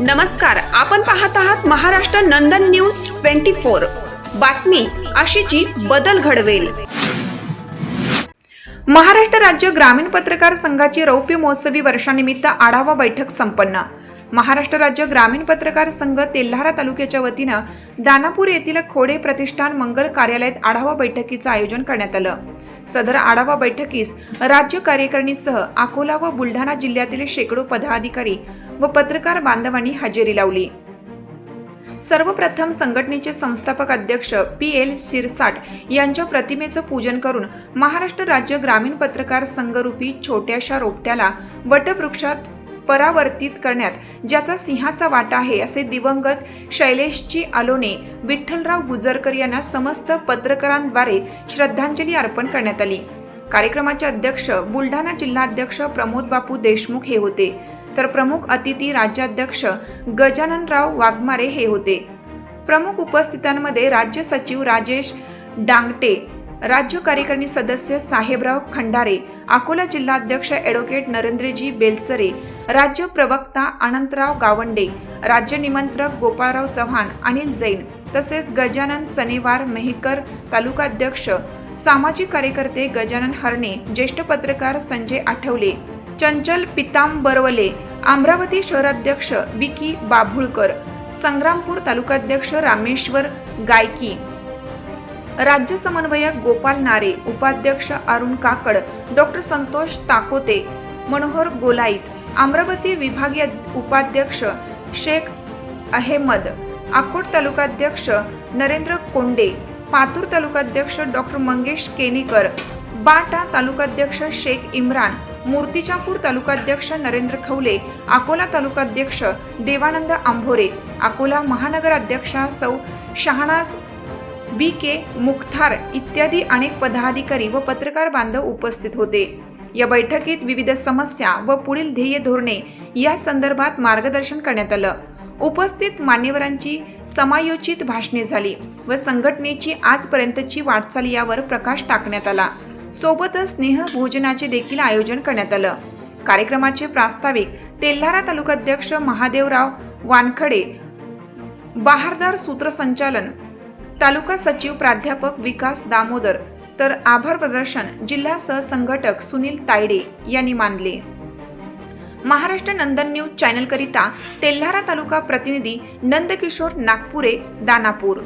नमस्कार आपण पाहत आहात Maharashtra Nandan news twenty four. बातमी अशीची बदल घडवेल. महाराष्ट्र राज्य ग्रामीण पत्रकार संघाची रौप्य महोत्सवी वर्षानिमित्त आढावा बैठक संपन्न. महाराष्ट्र राज्य ग्रामीण पत्रकार संघ तेल्हारा तालुक्याच्या वतीनं दानापूर येथील खोडे प्रतिष्ठान मंगल कार्यालयात आढावा बैठकीचं आयोजन करण्यात आलं. सदर आढावा बैठकीस राज्य कार्यकारिणीसह अकोला व बुलढाणा जिल्ह्यातील शेकडो पदाधिकारी व पत्रकार बांधवांनी हजेरी लावली. सर्वप्रथम संघटनेचे संस्थापक अध्यक्ष पी एल शिरसाट यांच्या प्रतिमेचं पूजन करून महाराष्ट्र राज्य ग्रामीण पत्रकार संघरूपी छोट्याशा रोपट्याला वटवृक्षात परावर्तित करण्यात ज्याचा सिंहाचा वाटा आहे असे दिवंगत शैलेशजी आलोने विठ्ठलराव गुजरकर यांना समस्त पत्रकारांद्वारे श्रद्धांजली अर्पण करण्यात आली. कार्यक्रमाचे अध्यक्ष बुलढाणा जिल्हाध्यक्ष प्रमोद बापू देशमुख हे होते. तर प्रमुख अतिथी राज्याध्यक्ष गजाननराव वाघमारे हे होते. प्रमुख उपस्थितांमध्ये राज्य सचिव राजेश डांगटे राज्य कार्यकारिणी सदस्य साहेबराव खंडारे अकोला जिल्हाध्यक्ष ॲडव्होकेट नरेंद्रजी बेलसरे राज्य प्रवक्ता अनंतराव गावंडे राज्य निमंत्रक गोपाळराव चव्हाण अनिल जैन तसेच गजानन चनेवार मेहकर तालुकाध्यक्ष सामाजिक कार्यकर्ते गजानन हरणे ज्येष्ठ पत्रकार संजय आठवले चंचल पितांबरवले अमरावती शहराध्यक्ष विकी बाभुळकर संग्रामपूर तालुकाध्यक्ष रामेश्वर गायकी राज्य समन्वयक गोपाल नारे उपाध्यक्ष अरुण काकड डॉक्टर संतोष ताकोते मनोहर गोलाईत अमरावती विभागीय उपाध्यक्ष शेख अहेमद अकोट तालुकाध्यक्ष नरेंद्र कोंडे पातूर तालुकाध्यक्ष डॉक्टर मंगेश केनीकर बाटा तालुकाध्यक्ष शेख इम्रान मूर्तिजापूर तालुकाध्यक्ष नरेंद्र खवले अकोला तालुकाध्यक्ष देवानंद आंभोरे अकोला महानगर अध्यक्षा सौ शहाणास बी के मुख्तार इत्यादी अनेक पदाधिकारी व पत्रकार बांधव उपस्थित होते. या बैठकीत विविध समस्या व पुढील ध्येय धोरणे या संदर्भात मार्गदर्शन करण्यात आलं. उपस्थित मान्यवरांची समायोचित भाषणे झाली व संघटनेची आजपर्यंतची वाटचाल यावर प्रकाश टाकण्यात आला. सोबतच स्नेह भोजनाचे देखील आयोजन करण्यात आलं. कार्यक्रमाचे प्रास्ताविक तेल्हारा तालुकाध्यक्ष महादेवराव वानखडे बहारदार सूत्रसंचालन तालुका सचिव प्राध्यापक विकास दामोदर तर आभार प्रदर्शन जिल्हा सहसंघटक सुनील तायडे यांनी मानले. महाराष्ट्र नंदन न्यूज चॅनलकरिता तेल्हारा तालुका प्रतिनिधी नंदकिशोर नागपुरे दानापूर.